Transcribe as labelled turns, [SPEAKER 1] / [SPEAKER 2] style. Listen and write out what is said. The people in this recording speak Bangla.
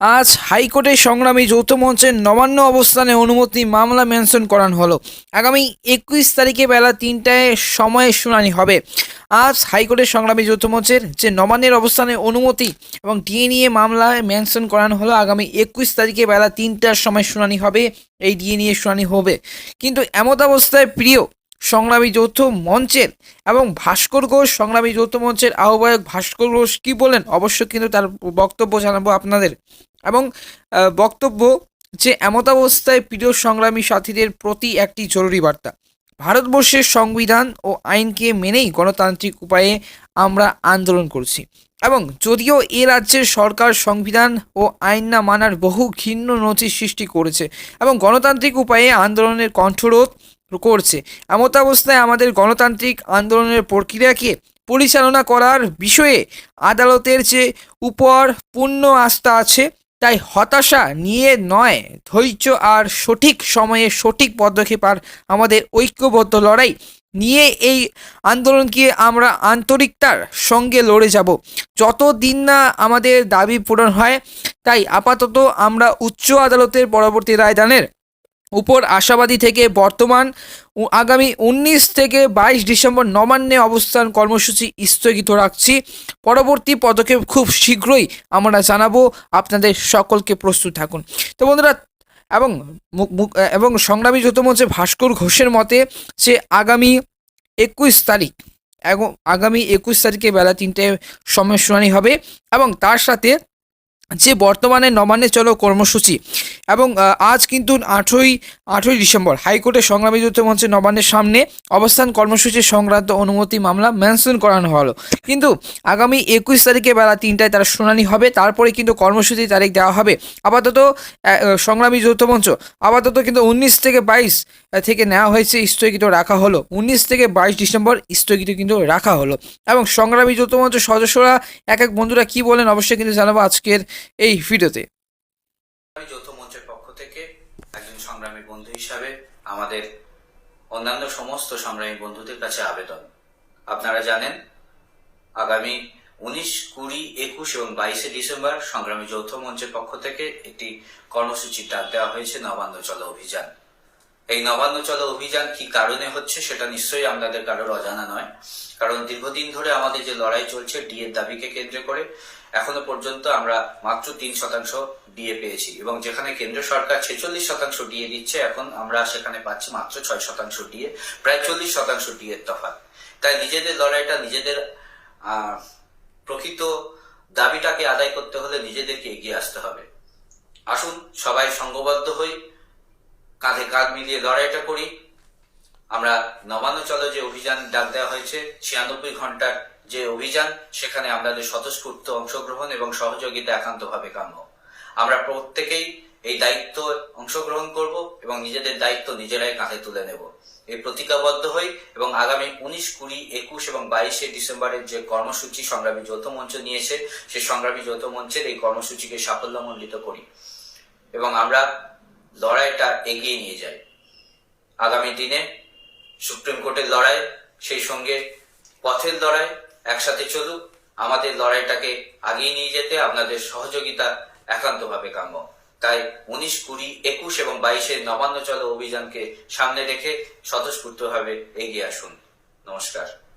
[SPEAKER 1] আজ হাইকোর্টে সংগ্রামী যৌথ মঞ্চের নবান্ন অবস্থানে অনুমতি মামলা মেনশন করানো হলো। আগামী একুশ তারিখে বেলা তিনটায় সময়ে শুনানি হবে। আজ হাইকোর্টের সংগ্রামী যৌথ মঞ্চের যে নবান্নের অবস্থানে অনুমতি এবং ডিএ নিয়ে মামলায় মেনশন করানো হলো, আগামী একুশ তারিখে বেলা তিনটার সময় শুনানি হবে। এই ডিএ নিয়ে শুনানি হবে। কিন্তু এমত অবস্থায় প্রিয় সংগ্রামী যৌথ মঞ্চের এবং ভাস্কর ঘোষ, সংগ্রামী যৌথ মঞ্চের আহ্বায়ক ভাস্কর ঘোষ কী বলেন? অবশ্য কিন্তু তার বক্তব্য জানাব আপনাদের। এবং বক্তব্য যে এমতাবস্থায় প্রিয় সংগ্রামী সাথীদের প্রতি একটি জরুরি বার্তা। ভারতবর্ষের সংবিধান ও আইনকে মেনেই গণতান্ত্রিক উপায়ে আমরা আন্দোলন করছি। এবং যদিও এ রাজ্যের সরকার সংবিধান ও আইন না মানার বহু ঘিন্ন নথি সৃষ্টি করেছে এবং গণতান্ত্রিক উপায়ে আন্দোলনের কণ্ঠরোধ করছে। এমত অবস্থায় আমাদের গণতান্ত্রিক আন্দোলনের প্রক্রিয়াকে পরিচালনা করার বিষয়ে আদালতের যে উপর পূর্ণ আস্থা আছে, তাই হতাশা নিয়ে নয়। ধৈর্য আর সঠিক সময়ে সঠিক পদক্ষেপ আর আমাদের ঐক্যবদ্ধ লড়াই নিয়ে এই আন্দোলনকে আমরা আন্তরিকতার সঙ্গে লড়ে যাব। যত দিন না আমাদের দাবি পূরণ হয়, তাই আপাতত আমরা উচ্চ আদালতের পরবর্তী রায়দানের উপর আশাবাদী থেকে বর্তমান আগামী উনিশ থেকে বাইশ ডিসেম্বর নবান্নে অবস্থান কর্মসূচি স্থগিত রাখছি। পরবর্তী পদক্ষেপ খুব শীঘ্রই আমরা জানাব। আপনাদের সকলকে প্রস্তুত থাকুন। তো বন্ধুরা, এবং এবং সংগ্রামী যৌথ মঞ্চে ভাস্কর ঘোষের মতে যে আগামী একুশ তারিখ, এবং আগামী একুশ তারিখে বেলা তিনটে সময় শুনানি হবে এবং তার সাথে যে বর্তমানে নবান্নে চলো কর্মসূচি এবং আজ কিন্তু আঠই আঠই ডিসেম্বর হাইকোর্টের সংগ্রামী যুদ্ধ মঞ্চের নবান্নের সামনে অবস্থান কর্মসূচি সংক্রান্ত অনুমতি মামলা মেনশন করানো হলো। কিন্তু আগামী একুশ তারিখে বেলা তিনটায় তার শুনানি হবে, তারপরে কিন্তু কর্মসূচি তারিখ দেওয়া হবে। আপাতত সংগ্রামী যৌথ মঞ্চ, আপাতত কিন্তু উনিশ থেকে বাইশ থেকে নেওয়া হয়েছে স্থগিত রাখা হলো। উনিশ থেকে বাইশ ডিসেম্বর স্থগিত কিন্তু রাখা হলো। এবং সংগ্রামী যৌথ মঞ্চ সদস্যরা, এক এক বন্ধুরা কি বলেন অবশ্যই কিন্তু জানাব আজকের এই ভিডিওতে।
[SPEAKER 2] যৌথ মঞ্চের পক্ষ থেকে একজন সংগ্রামী বন্ধু হিসাবে আমাদের অন্যান্য সমস্ত সংগ্রামী বন্ধুদের কাছে আবেদন। আপনারা জানেন, আগামী উনিশ, কুড়ি, একুশ এবং বাইশে ডিসেম্বর সংগ্রামী যৌথ মঞ্চের পক্ষ থেকে একটি কর্মসূচির ডাক দেওয়া হয়েছে নবান্ন চলো অভিযান। এই নবান্ন চলো অভিযান কি কারণে হচ্ছে সেটা নিশ্চয়ই আপনাদের কারোর অজানা নয়। কারণ দীর্ঘদিন ধরে আমাদের যে লড়াই চলছে ডিএর দাবিকে কেন্দ্র করে, এখনও পর্যন্ত আমরা মাত্র তিন শতাংশ ডিএ পেয়েছি এবং যেখানে কেন্দ্র সরকার ছেচল্লিশ শতাংশ ডিএ দিচ্ছে, এখন আমরা সেখানে পাচ্ছি মাত্র ছয় শতাংশ ডিএ প্রায় চল্লিশ শতাংশ ডিএ তফাৎ। তাই নিজেদের লড়াইটা, নিজেদের প্রকৃত দাবিটাকে আদায় করতে হলে নিজেদেরকে এগিয়ে আসতে হবে। আসুন সবাই সংঘবদ্ধ হই কাঁধে কাঁধ মিলিয়ে লড়াইটা করি। আমরা নবান্ন চলো যে অভিযান ডাক দেওয়া হয়েছে, ছিয়ানব্বই ঘণ্টার যে অভিযান, সেখানে আমাদের স্বতঃস্ফূর্ত অংশগ্রহণ এবং সহযোগিতা একান্তভাবে কাম্য। আমরা প্রত্যেকেই এই দায়িত্ব অংশগ্রহণ করব এবং নিজেদের দায়িত্ব নিজেরাই কাঁধে তুলে নেব। এই প্রতিজ্ঞাবদ্ধ হই এবং আগামী উনিশ, কুড়ি, একুশ এবং বাইশে ডিসেম্বরের যে কর্মসূচি সংগ্রামী যৌথ মঞ্চ নিয়েছে সেই সংগ্রামী যৌথ মঞ্চের এই কর্মসূচিকে সাফল্যমণ্ডিত করি। এবং আমরা লড়াইটা এগিয়ে নিয়ে যায়। আগামী দিনে সুপ্রিম কোর্টের লড়াই, সেই সঙ্গে পথের লড়াই একসাথে চলুক। আমাদের লড়াইটাকে আগিয়ে নিয়ে যেতে আপনাদের সহযোগিতা একান্তভাবে কাম্য। তাই উনিশ কুড়ি, একুশ এবং বাইশের নবান্ন চলো অভিযানকে সামনে রেখে স্বতঃস্ফূর্তভাবে এগিয়ে আসুন। নমস্কার।